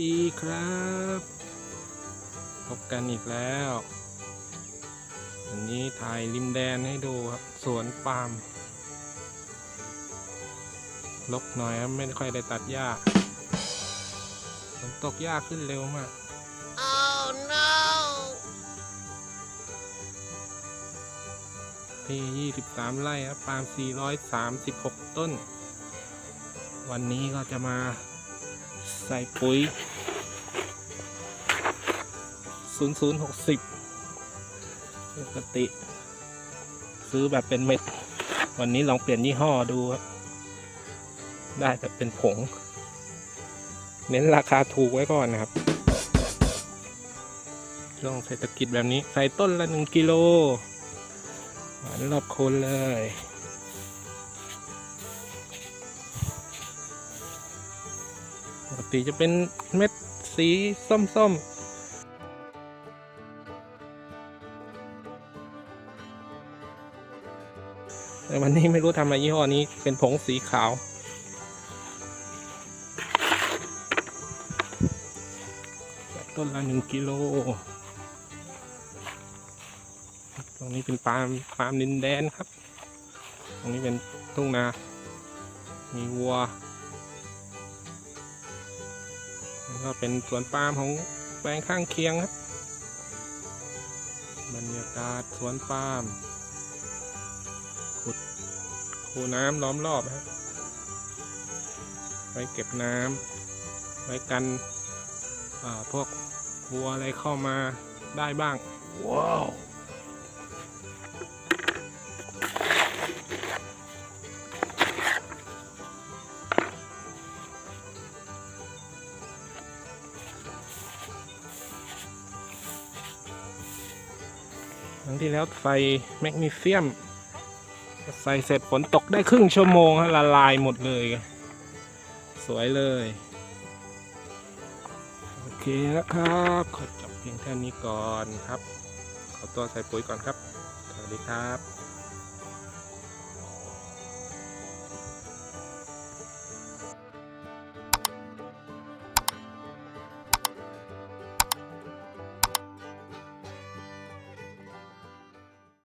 ดีครับ พบกันอีกแล้ววันนี้ถ่ายริมแดนให้ดูครับ สวนปาล์มลกหน่อยครับ ไม่ค่อยได้ตัดหญ้าฝนตกหญ้าขึ้นเร็วมาก Oh no! ที่ 23 ไร่ครับปาล์ม436 ต้น วันนี้ก็จะมา ใส่ปุ๋ย 0060 ปกติ ซื้อแบบเป็นเม็ด วันนี้ลองเปลี่ยนยี่ห้อดูครับ ได้แบบเป็นผง เน้นราคาถูกไว้ก่อนนะครับช่วงเศรษฐกิจแบบนี้ ใส่ต้นละ1กิโล หวานรอบคนเลย ติจะเป็นเม็ดสีส้มๆแต่วันนี้ไม่รู้ทำไมยี่ห้อนี้เป็นผงสีขาว ต้นละหนึ่งกิโล ตรงนี้เป็นปาล์มปาล์มดินแดนครับ ตรงนี้เป็นทุ่งนา มีวัว แล้วก็เป็นสวนปาล์มของแปลงข้างเคียงครับ บรรยากาศสวนปาล์มขุดคูน้ำล้อมรอบครับ ไว้เก็บน้ำไว้กันอ่าพวกวัวอะไรเข้ามาได้บ้าง ว้าว รั้งที่แล้วใส่แมกนีเซียม ใส่เสร็จฝนตกได้ครึ่งชั่วโมงละลายหมดเลย สวยเลย โอเคนะครับ ขอจบเพียงแค่นี้ก่อนครับ ขอตัวใส่ปุ๋ยก่อนครับ สวัสดีครับ